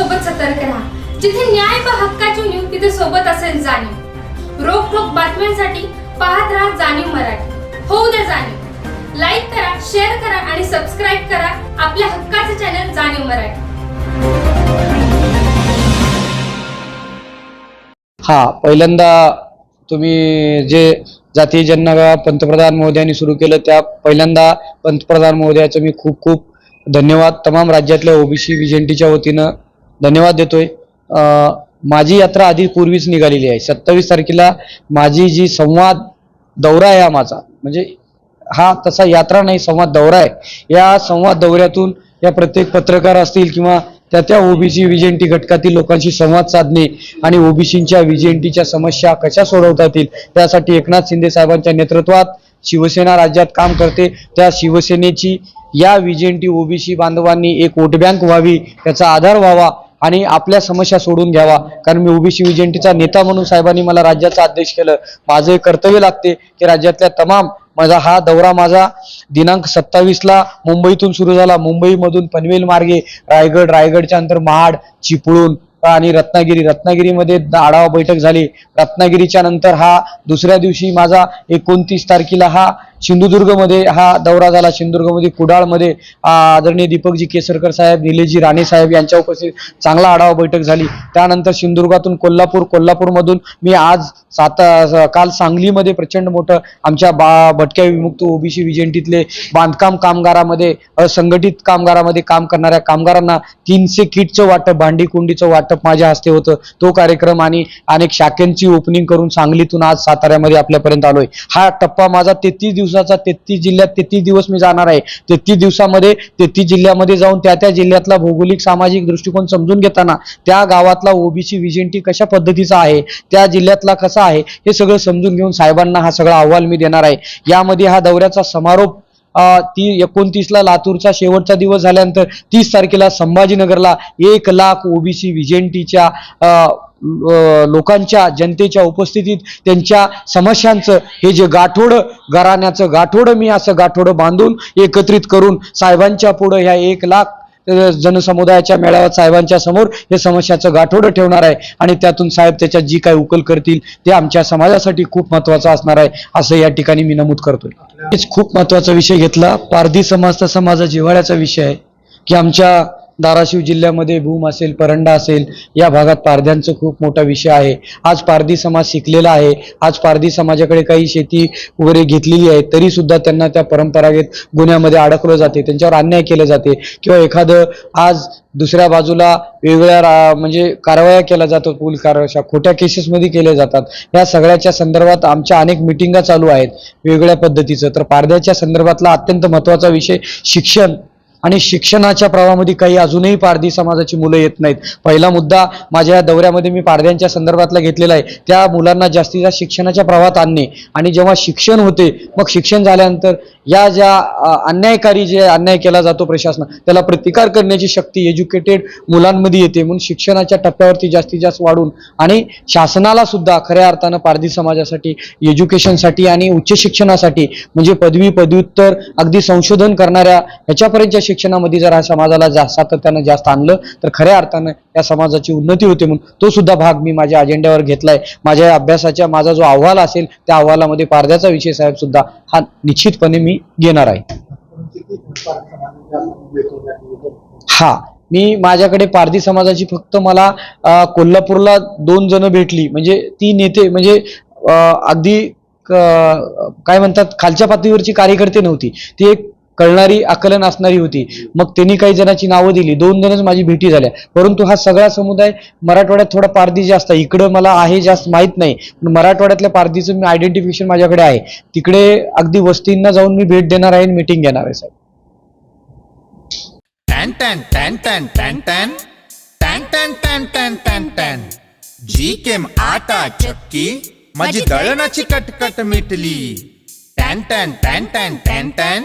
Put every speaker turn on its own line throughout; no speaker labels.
सोबत सतर्क राहा. जिथे न्याय व हक्काची न्यूज तिथे सोबत असेल जाणीव. रोख ठोक बातम्यांसाठी पाहत राहा जाणीव मराठी. होऊ द्या जाणीव. लाईक करा शेअर करा आणि सबस्क्राईब करा आपल्या हक्काचे चॅनल जाणीव मराठी.
हा पहिल्यांदा तुम्ही जे जाती जननाव्या पंतप्रधान महोदयांनी सुरू केलं त्या पहिल्यांदा पंतप्रधान महोदयाचं मी खूप खूप धन्यवाद. तमाम राज्यातल्या ओबीसी विजेंटीच्या वतीनं धन्यवाद देतोय. माझी यात्रा आधी पूर्वीच निघालेली आहे. सत्तावीस तारखेला माझी जी संवाद दौरा आहे हा माझा म्हणजे हा तसा यात्रा नाही संवाद दौरा आहे. या संवाद दौऱ्यातून या प्रत्येक पत्रकार असतील किंवा त्या त्या ओबीसी विजेंटी घटकातील लोकांशी संवाद साधणे आणि ओबीसींच्या विजेंटीच्या समस्या कशा सोडवता येतील त्यासाठी एकनाथ शिंदे साहेबांच्या नेतृत्वात शिवसेना राज्यात काम करते. त्या शिवसेनेची या विजेंटी ओबीसी बांधवांनी एक वोट बँक व्हावी त्याचा आधार व्हावा आणि आपल्या समस्या सोडून घ्यावा. कारण मी ओबीसी विजेंटीचा नेता म्हणून साहेबांनी मला राज्याचा आदेश केलं. माझं कर्तव्य लागते की राज्यातल्या तमाम माझा हा दौरा माझा दिनांक सत्तावीसला मुंबईतून सुरू झाला. मुंबईमधून पनवेल मार्गे रायगड रायगडच्या नंतर महाड चिपळूण आणि रत्नागिरी. रत्नागिरीमध्ये आढावा बैठक झाली. रत्नागिरीच्या नंतर हा दुसऱ्या दिवशी माझा एकोणतीस तारखेला हा सिंधुदुर्गमध्ये हा दौरा झाला. सिंधुदुर्गमध्ये कुडाळमध्ये आदरणीय दीपकजी केसरकर साहेब निलेशजी राणे साहेब यांच्या उपस्थित चांगला आढावा बैठक झाली. त्यानंतर सिंधुदुर्गातून कोल्हापूर कोल्हापूरमधून मी आज सात काल सांगलीमध्ये प्रचंड मोठं आमच्या बा भटक्या विमुक्त ओबीसी विजेंटीतले बांधकाम कामगारामध्ये असंघटित कामगारामध्ये काम करणाऱ्या कामगारांना तीनशे किटचं वाटप भांडी कुंडीचं वाटप माझ्या हस्ते होतं. तो कार्यक्रम आणि अनेक शाखेंची ओपनिंग करून सांगलीतून आज साताऱ्यामध्ये आपल्यापर्यंत आलोय. हा टप्पा माझा तेहतीस दिवस दिवसाचा तेहतीस जिल्ह्यात तेहतीस दिवस मी जाणार आहे. तेहतीस दिवसामध्ये तेहतीस जिल्ह्यामध्ये जाऊन त्या त्या जिल्ह्यातला भौगोलिक सामाजिक दृष्टिकोन समजून घेताना त्या गावातला ओबीसी विजेंटी कशा पद्धतीचा आहे त्या जिल्ह्यातला कसा आहे हे सगळं समजून घेऊन साहेबांना हा सगळा अहवाल मी देणार आहे. यामध्ये हा दौऱ्याचा समारोप ती एकोणतीसला लातूरचा शेवटचा दिवस झाल्यानंतर तीस तारखेला संभाजीनगरला एक लाख ओबीसी विजेंटीच्या लोकांच्या जनतेच्या उपस्थितीत त्यांच्या समस्यांचं हे जे गाठोडं घराण्याचं गाठोडं मी असं गाठोडं बांधून एकत्रित करून साहेबांच्या पुढं ह्या एक लाख जनसमुदायाच्या मेळाव्यात साहेबांच्या समोर हे समस्याचं गाठोडं ठेवणार आहे. आणि त्यातून साहेब त्याच्यात जी काही उकल करतील ते आमच्या समाजासाठी खूप महत्वाचं असणार आहे असं या ठिकाणी मी नमूद करतोय. खूप महत्त्वाचा विषय घेतला. पारधी समाज तसा जिव्हाळ्याचा विषय आहे की आमच्या धाराशिव जिल्ह्यामध्ये भूम असेल परंडा असेल या भागात पारध्यांचं खूप मोठा विषय आहे. आज पारधी समाज शिकलेला आहे. आज पारधी समाजाकडे काही शेती वगैरे घेतलेली आहे तरी सुद्धा त्यांना त्या परंपरागत गुन्ह्यामध्ये अडकलं जाते. त्यांच्यावर अन्याय केले जाते. किंवा एखादं आज दुसऱ्या बाजूला वेगवेगळ्या रा- म्हणजे कारवाया केल्या जातात पोलीस कारवाया खोट्या केसेसमध्ये केल्या जातात. या सगळ्याच्या संदर्भात आमच्या अनेक मिटिंगा चालू आहेत वेगवेगळ्या पद्धतीचं. तर पारध्याच्या संदर्भातला अत्यंत महत्त्वाचा विषय शिक्षण. आणि शिक्षणाच्या प्रवाहामध्ये काही अजूनही पारधी समाजाची मुलं येत नाहीत. पहिला मुद्दा माझ्या या दौऱ्यामध्ये मी पारध्यांच्या संदर्भातला घेतलेला आहे. त्या मुलांना जास्तीत जास्त शिक्षणाच्या प्रवाहात आणणे आणि जेव्हा शिक्षण होते मग शिक्षण झाल्यानंतर या ज्या अन्यायकारी जे अन्याय केला जातो प्रशासन त्याला प्रतिकार करण्याची शक्ती एज्युकेटेड मुलांमध्ये येते. म्हणून शिक्षणाच्या टप्प्यावरती जास्तीत जास्त वाढून आणि शासनाला सुद्धा खऱ्या अर्थानं पारधी समाजासाठी एज्युकेशनसाठी आणि उच्च शिक्षणासाठी म्हणजे पदवी पदव्युत्तर अगदी संशोधन करणाऱ्या ह्याच्यापर्यंतच्या शिक्षणामध्ये जर हा समाजाला जास्त सातत्यानं जास्त आणलं तर खऱ्या अर्थानं या समाजाची उन्नती होते म्हणून तो सुद्धा भाग मी माझ्या अजेंड्यावर घेतलाय. माझ्या अभ्यासाच्या माझा जो अहवाल असेल त्या अहवालामध्ये पारध्याचा विषय साहेब सुद्धा हा निश्चितपणे मी घेणार आहे. हा मी माझ्याकडे पारधी समाजाची फक्त मला कोल्हापूरला दोन जण भेटली. म्हणजे ती नेते म्हणजे अं, अगदी काय म्हणतात खालच्या पातळीवरची कार्यकर्ते नव्हती. ती एक कळणारी आकलन असणारी होती मग त्यांनी काही जणांची नावं दिली दोन जणच माझी भेटी झाल्या परंतु हा सगळा समुदाय मराठवाड्यात थोडा पारधी जास्त आहे इकडं मला आहे जास्त माहीत नाही पण मराठवाड्यातल्या पारधीचं मी आयडेंटिफिकेशन माझ्याकडे आहे तिकडे अगदी वस्तींना जाऊन मी भेट देणार आहे मिटिंग घेणार आहे साहेब
टॅन टॅन टॅन टॅन टॅन टॅन टॅन टॅन टॅन टॅन टॅन टॅन जी केम आटा चक्की माझी दळणाची कटकट मिटली टॅन टॅन टॅन टॅन टॅन टॅन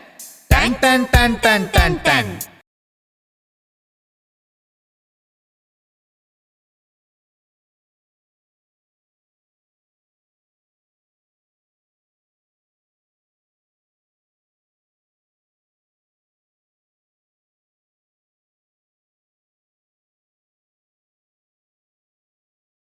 แตนแตนแตนแตนแตน